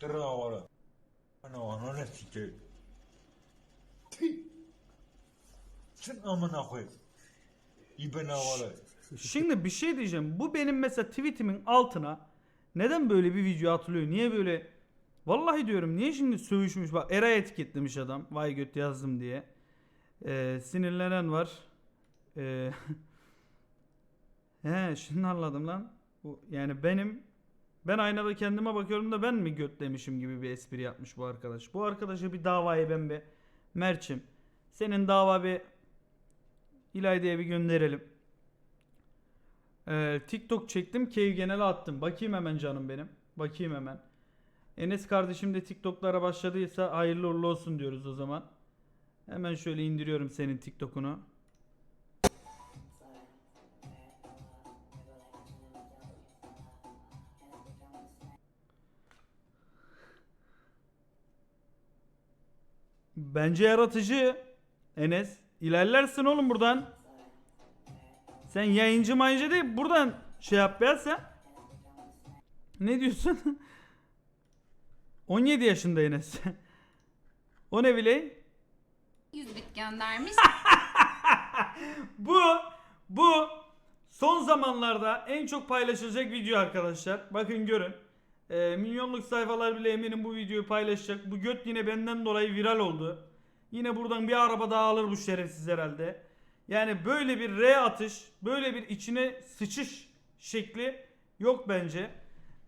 Getir havalı. Ana ananı sikeyim. Tüh. Sen amına koyayım. İben havalı. Şimdi bir şey diyeceğim. Bu benim mesela tweetimin altına neden böyle bir video atılıyor? Niye böyle Vallahi diyorum niye şimdi sövüşmüş bak Era etiketlemiş adam vay göt yazdım diye. Ee, sinirlenen var. Ee, he şimdi anladım lan. Bu, yani benim ben aynada kendime bakıyorum da ben mi göt demişim gibi bir espri yapmış bu arkadaş. Bu arkadaşa bir davayı ben bir Merçim senin dava bir İlayda'ya bir gönderelim. Ee, TikTok çektim. Cave genele attım. Bakayım hemen canım benim. Bakayım hemen. Enes kardeşim de TikTok'lara başladıysa hayırlı uğurlu olsun diyoruz o zaman. Hemen şöyle indiriyorum senin TikTok'unu. Bence yaratıcı Enes. İlerlersin oğlum buradan. Sen yayıncı mayıncı değil buradan şey yap ya sen. Ne diyorsun? 17 yaşında Enes. o ne biley? 100 bit göndermiş. Bu bu son zamanlarda en çok paylaşılacak video arkadaşlar. Bakın görün. Ee, milyonluk sayfalar bile eminim bu videoyu paylaşacak. Bu göt yine benden dolayı viral oldu. Yine buradan bir araba daha alır bu şerefsiz herhalde. Yani böyle bir R atış, böyle bir içine sıçış şekli yok bence.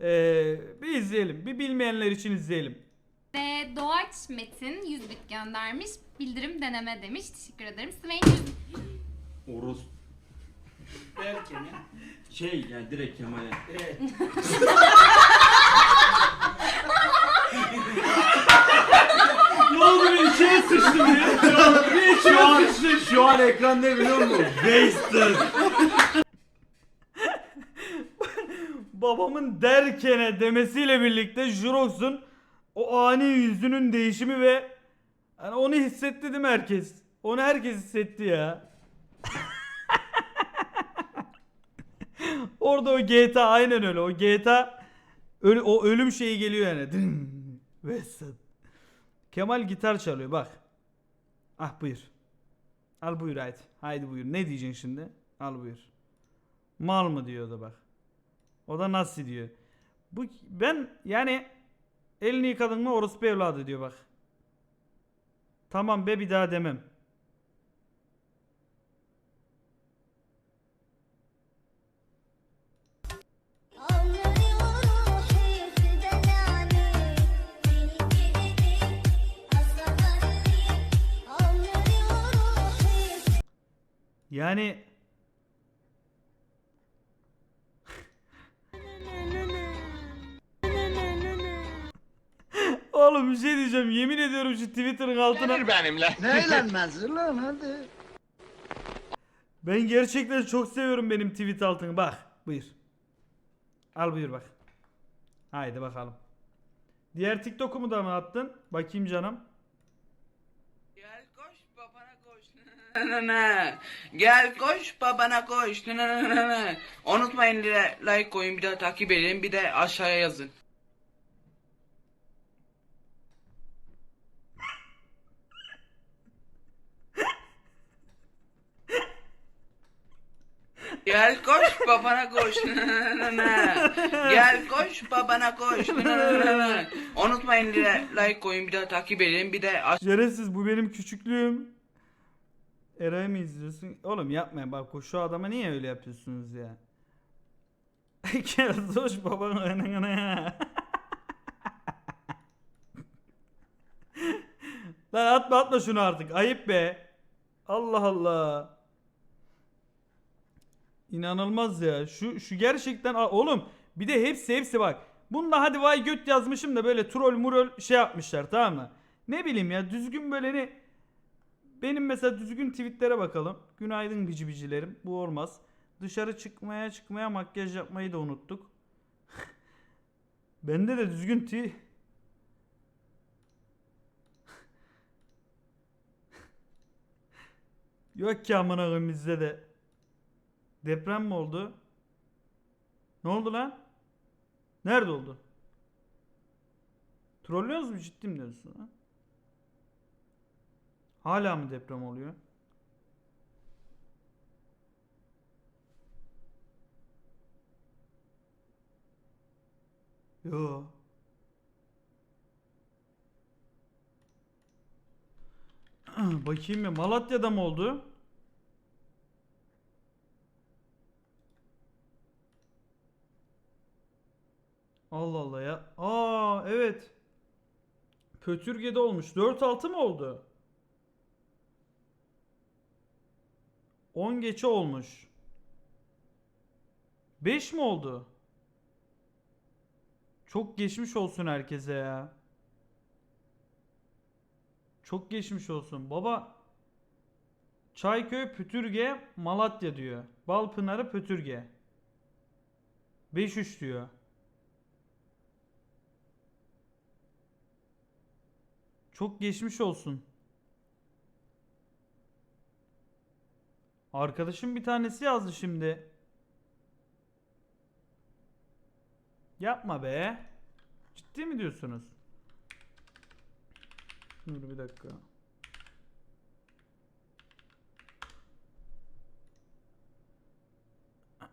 Ee, bir izleyelim. Bir bilmeyenler için izleyelim. Ve Doğaç Metin 100 bit göndermiş. Bildirim deneme demiş. Teşekkür ederim. Swain 100 Oruz. Derken ya. Şey yani direkt Kemal'e. Evet. ne oldu bir içine sıçtım ya. Şu an, bir içine şu an, şu an ekran ne biliyor musun? Wasted. babamın derkene demesiyle birlikte Jurox'un o ani yüzünün değişimi ve hani onu hissetti değil mi herkes? Onu herkes hissetti ya. Orada o GTA aynen öyle. O GTA ölü, o ölüm şeyi geliyor yani. Dın. Kemal gitar çalıyor bak. Ah buyur. Al buyur haydi. Haydi buyur. Ne diyeceksin şimdi? Al buyur. Mal mı diyor da bak. O da nasıl diyor. Bu ben yani elini yıkadın mı orospu evladı diyor bak. Tamam be bir daha demem. Yani Oğlum bir şey diyeceğim. Yemin ediyorum şu Twitter'ın altına. Ne eğlenmez lan hadi. Ben gerçekten çok seviyorum benim tweet altını. Bak buyur. Al buyur bak. Haydi bakalım. Diğer TikTok'umu da mı attın? Bakayım canım. Gel koş babana koş. Ne, ne, ne. Gel koş babana koş. Unutmayın like, koyun bir de takip edin bir de aşağıya yazın. Gel koş babana koş. Gel koş babana koş. Unutmayın like koyun bir de takip edin bir de aşağıya Şerefsiz bu benim küçüklüğüm. Eray'ı mı izliyorsun? Oğlum yapmayın bak şu adama niye öyle yapıyorsunuz ya? Kerzoş babanın önüne. Lan atma atma şunu artık. Ayıp be. Allah Allah. İnanılmaz ya. Şu şu gerçekten oğlum bir de hepsi hepsi bak. Bunda hadi vay göt yazmışım da böyle troll murol şey yapmışlar tamam mı? Ne bileyim ya düzgün böyle ne benim mesela düzgün tweetlere bakalım. Günaydın bici bicilerim. Bu olmaz. Dışarı çıkmaya çıkmaya makyaj yapmayı da unuttuk. Bende de düzgün ti Yok ki amına koyayım bizde de. Deprem mi oldu? Ne oldu lan? Nerede oldu? Trollüyorsunuz mu ciddi mi diyorsun ha? Hala mı deprem oluyor? Yo. Bakayım ya Malatya'da mı oldu? Allah Allah ya. Aa evet. Pötürge'de olmuş. 4-6 mı oldu? 10 geçe olmuş. 5 mi oldu? Çok geçmiş olsun herkese ya. Çok geçmiş olsun. Baba Çayköy Pütürge Malatya diyor. Balpınarı Pütürge. 5-3 diyor. Çok geçmiş olsun. Arkadaşım bir tanesi yazdı şimdi. Yapma be. Ciddi mi diyorsunuz? Dur bir dakika.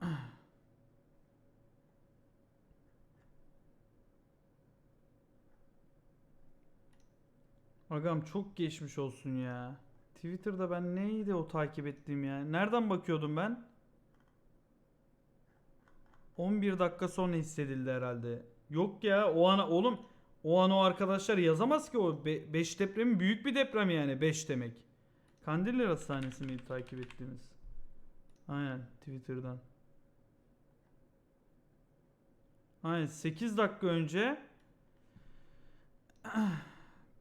Agam çok geçmiş olsun ya. Twitter'da ben neydi o takip ettiğim ya? Nereden bakıyordum ben? 11 dakika sonra hissedildi herhalde. Yok ya o an oğlum o an o arkadaşlar yazamaz ki o 5 depremi büyük bir deprem yani 5 demek. Kandilli Hastanesi miydi takip ettiğimiz? Aynen Twitter'dan. Aynen 8 dakika önce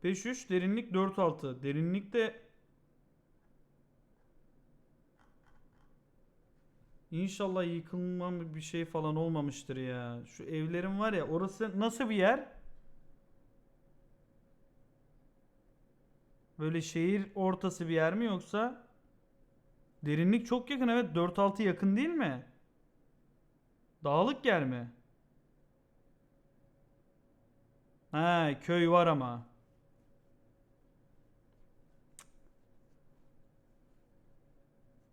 5-3 derinlik 4-6. Derinlikte İnşallah yıkılma bir şey falan olmamıştır ya. Şu evlerin var ya orası nasıl bir yer? Böyle şehir ortası bir yer mi yoksa? Derinlik çok yakın evet 4-6 yakın değil mi? Dağlık yer mi? He köy var ama.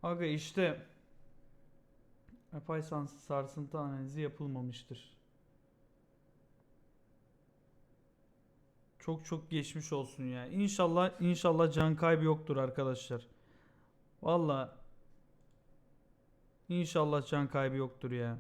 Aga işte yapay sarsıntı analizi yapılmamıştır. Çok çok geçmiş olsun ya. İnşallah inşallah can kaybı yoktur arkadaşlar. Valla İnşallah can kaybı yoktur ya.